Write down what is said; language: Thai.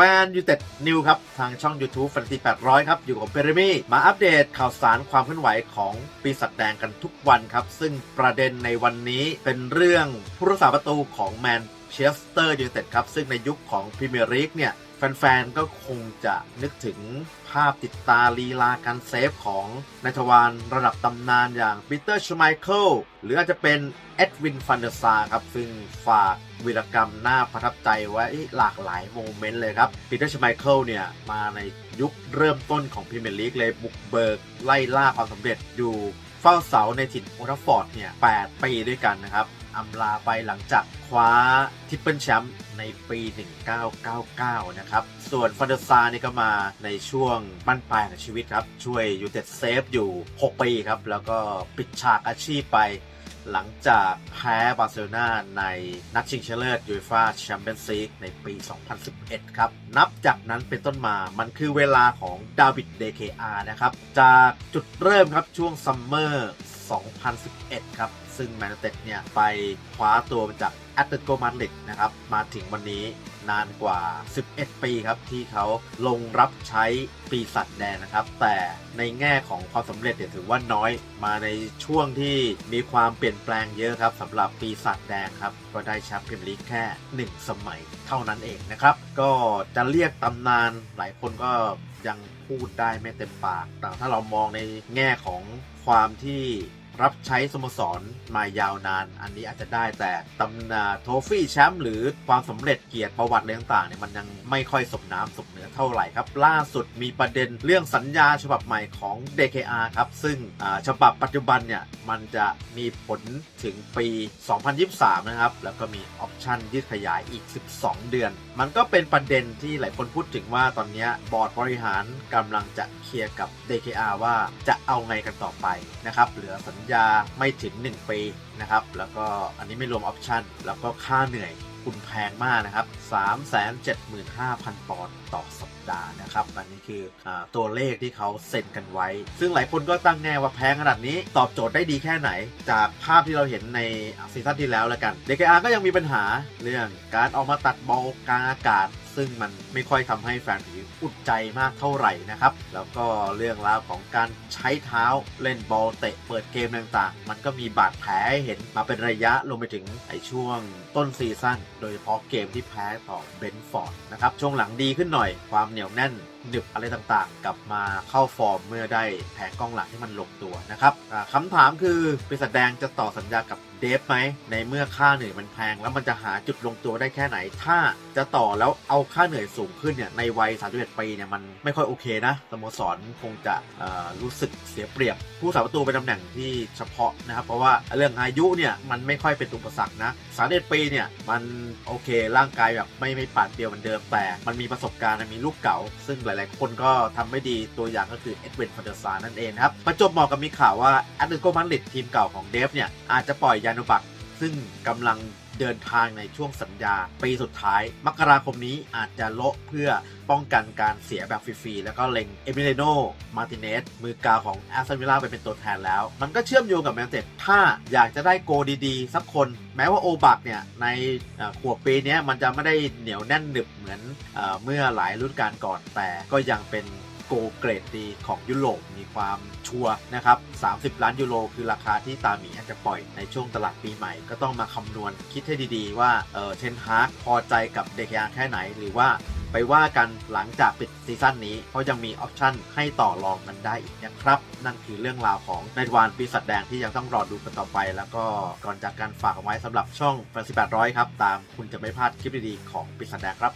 แฟนยูเต็ดนิวครับ ทางช่อง YouTube ฟันตี800 ครับ อยู่กับเปรมี่ มาอัปเดตข่าวสารความเคลื่อนไหวของปีศาจแดงกันทุกวันครับ ซึ่งประเด็นในวันนี้เป็นเรื่องผู้รักษาประตูของแมนเชสเตอร์ยูไนเต็ดครับ ซึ่งในยุคของพรีเมียร์ลีกเนี่ย แฟนๆ ก็คงจะนึกถึงภาพติดตาลีลาการเซฟของนายทวารระดับตำนานอย่างปีเตอร์ชไมเคิลหรืออาจจะเป็นเอ็ดวินฟันเดอร์ซาครับ ซึ่งฝากวีรกรรมน่าประทับใจไว้หลากหลายโมเมนต์เลยครับปีเตอร์ชไมเคิลเนี่ย มาในยุคเริ่มต้นของพรีเมียร์ลีกเลยบุกเบิกไล่ล่าความสำเร็จอยู่เฝ้าเสาในถิ่นโอทัฟฟอร์ดเนี่ย8ปีด้วยกันนะครับอำลาไปหลังจากคว้าทิปเปิลแชมป์ ในปี 1999 นะครับ ส่วนฟันเดอร์ซานี่ก็มาในช่วงบั้นปลายของชีวิตครับ ช่วยยูเต็ดเซฟอยู่ 6 ปีครับ แล้วก็ปิดฉากอาชีพไปหลังจากแพ้บาร์เซโลนาในนัดชิงชนะเลิศยูฟ่าแชมเปี้ยนส์ลีกในปี 2011 ครับ นับจากนั้นเป็นต้นมามันคือเวลาของดาวิดเดเคอานะครับ จากจุดเริ่มครับช่วงซัมเมอร์ 2011 ครับ ซึ่งแมนเต็ดเนี่ย ไปคว้าตัวมาจากแอตเลติโกมาดริดนะครับ มาถึงวันนี้นานกว่า 11 ปีครับ ที่เขาลงรับใช้ปีศาจแดงนะครับ แต่ในแง่ของความสำเร็จเนี่ยถือว่าน้อยมาในช่วงที่มีความเปลี่ยนแปลงเยอะครับสำหรับปีศาจแดงครับ ก็ได้แชมป์พรีเมียร์ลีกแค่ 1 สมัยเท่านั้นเองนะครับ ก็จะเรียกตำนานหลายคนก็ยังพูดได้ไม่เต็มปาก แต่ถ้าเรามองในแง่ของความที่ รับใช้สโมสรมายาวนาน อันนี้อาจจะได้แต่ตำนาโทฟี่แชมป์หรือความสำเร็จเกียรติประวัติอะไรต่างๆเนี่ยมันยังไม่ค่อยสมน้ำสมเนื้อเท่าไหร่ครับ ล่าสุดมีประเด็นเรื่องสัญญาฉบับใหม่ของ DKR ครับซึ่งฉบับปัจจุบันเนี่ยมันจะมีผลถึงปี 2023 นะครับ แล้วก็มีออปชั่นยืดขยายอีก 12 เดือน มันก็เป็นประเด็นที่หลายคนพูดถึงว่าตอนนี้บอร์ดบริหารกำลังจะเคลียร์กับ DKR ว่าจะเอาไงกันต่อไปนะครับเหลือสัญญาไม่ถึง 1 ปีนะครับ แล้วก็อันนี้ไม่รวมออปชั่น แล้วก็ค่าเหนื่อยคุณแพงมากนะครับ 375,000 ปอนด์ต่อสัปดาห์นะครับ อันนี้คืออตัวเลขที่เขาเซ็นกันไว้ ซึ่งหลายคนก็ตั้งแง่ว่าแพงขนาดนี้ ตอบโจทย์ได้ดีแค่ไหน จากภาพที่เราเห็นในซีซั่นที่แล้วแล้วกัน DKR ก็ยังมีปัญหาเรื่องการออกมาตัดบอลกลางอากาศซึ่งมันไม่ค่อยทำให้แฟนผีอุ่นใจมากเท่าไหร่นะครับ แล้วก็เรื่องราวของการใช้เท้าเล่นบอลเตะเปิดเกมต่างๆ มันก็มีบาดแผลเห็นมาเป็นระยะลงไปถึงไอช่วงต้นซีซั่นโดยเฉพาะเกมที่แพ้ต่อเบนฟอร์ดนะครับ ช่วงหลังดีขึ้นหน่อยความเหนียวแน่นหนึบอะไรต่างๆ กลับมาเข้าฟอร์มเมื่อได้แผงกองหลังที่มันลงตัวนะครับอ่าคำถามคือปีศาจแดงจะต่อสัญญากับเดฟไหมในเมื่อค่าเหนื่อยมันแพง แล้วมันจะหาจุดลงตัวได้แค่ไหน ถ้าจะต่อแล้วเอาค่าเหนื่อยสูงขึ้นเนี่ยในวัย 31 ปีเนี่ยมันไม่ค่อยโอเคนะสโมสรคงจะรู้สึกเสียเปรียบ ผู้สาประตูเป็นตำแหน่งที่เฉพาะนะครับ เพราะว่าเรื่องอายุเนี่ยมันไม่ค่อยเป็นอุปสรรคนะ31ปีเนี่ยมันโอเคร่างกายแบบไม่ไม่ปาดเปรียวเหมือนเดิมแต่ มันมีประสบการณ์มีลูกเก่า ซึ่งหลาย ๆ คนก็ทำไม่ดีตัวอย่างก็คือเอ็ดเวนฟันเดอร์ซาร์นั่นเองครับประจบเหมาะกับมีข่าวว่าแอตเลติโกมาดริดทีมเก่าของเดฟเนี่ยอาจจะปล่อยานุบักซึ่งกำลังเดินทางในช่วงสัญญา ปีสุดท้าย มกราคมนี้อาจจะโละเพื่อป้องกันการเสียแบบฟรีๆ แล้วก็เล็งเอมิเลโนมาติเนสมือกาวของแอสตันวิลล่าไปเป็นตัวแทนแล้ว มันก็เชื่อมโยงกับแมนเชสเต็ดถ้าอยากจะได้โกดีๆ สักคน แม้ว่าโอบักเนี่ย ในขวบปีนี้มันจะไม่ได้เหนียวแน่นหนึบเหมือนอเมื่อหลายรุ่นการก่อนแต่ก็ยังเป็น โกเกรดดีของยุโรปมีความชัวนะครับ 30 ล้านยูโรคือราคาที่ตาหมีอาจจะปล่อยในช่วงตลาดปีใหม่ ก็ต้องมาคำนวณคิดให้ดีๆ ว่าเออเทนฮากพอใจกับเดคยาแค่ไหนหรือว่าไปว่ากันหลังจากปิดซีซั่นนี้ เพราะยังมีออปชั่นให้ต่อรองกันได้อีกนะครับ นั่นคือเรื่องราวของในวานปีศาจแดงที่ยังต้องรอดูกันต่อไป แล้วก็ก่อนจากการฝากเอาไว้สำหรับช่องแฟนซีแปดร้อยครับ ตามคุณจะไม่พลาดคลิปดีๆของปีศาจแดงครับ